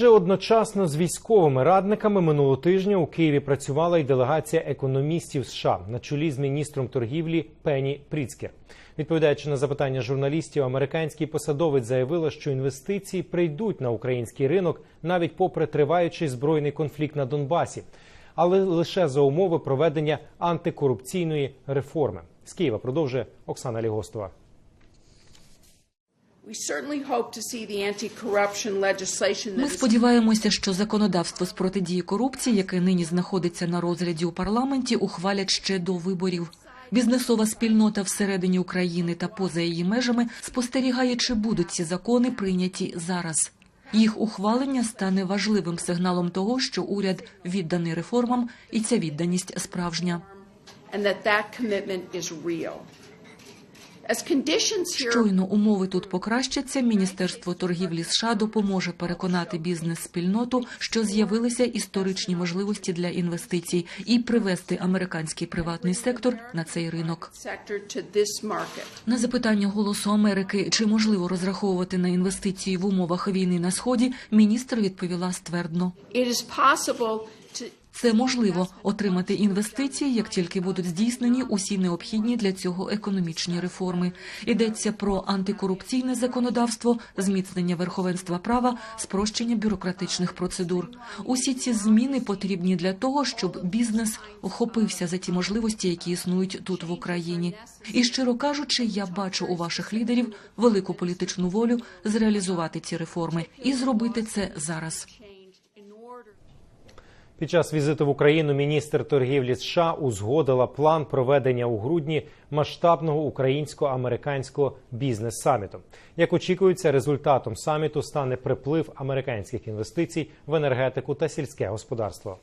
Вже одночасно з військовими радниками минулого тижня у Києві працювала й делегація економістів США на чолі з міністром торгівлі Пені Пріцкер. Відповідаючи на запитання журналістів, американський посадовець заявила, що інвестиції прийдуть на український ринок навіть попри триваючий збройний конфлікт на Донбасі, але лише за умови проведення антикорупційної реформи. З Києва продовжує Оксана Лігостова. Ми сподіваємося, що законодавство з протидії корупції, яке нині знаходиться на розгляді у парламенті, ухвалять ще до виборів. Бізнесова спільнота всередині України та поза її межами спостерігає, чи будуть ці закони прийняті зараз. Їх ухвалення стане важливим сигналом того, що уряд відданий реформам, і ця відданість справжня. and that that commitment is real. Щойно умови тут покращаться. Міністерство торгівлі США допоможе переконати бізнес-спільноту, що з'явилися історичні можливості для інвестицій, і привести американський приватний сектор на цей ринок. На запитання голосу Америки, чи можливо розраховувати на інвестиції в умовах війни на сході, міністр відповіла ствердно. It is possible Це можливо отримати інвестиції, як тільки будуть здійснені усі необхідні для цього економічні реформи. Йдеться про антикорупційне законодавство, зміцнення верховенства права, спрощення бюрократичних процедур. Усі ці зміни потрібні для того, щоб бізнес охопився за ті можливості, які існують тут в Україні. І щиро кажучи, я бачу у ваших лідерів велику політичну волю зреалізувати ці реформи і зробити це зараз. Під час візиту в Україну міністр торгівлі США узгодила план проведення у грудні масштабного українсько-американського бізнес-саміту. Як очікується, результатом саміту стане приплив американських інвестицій в енергетику та сільське господарство.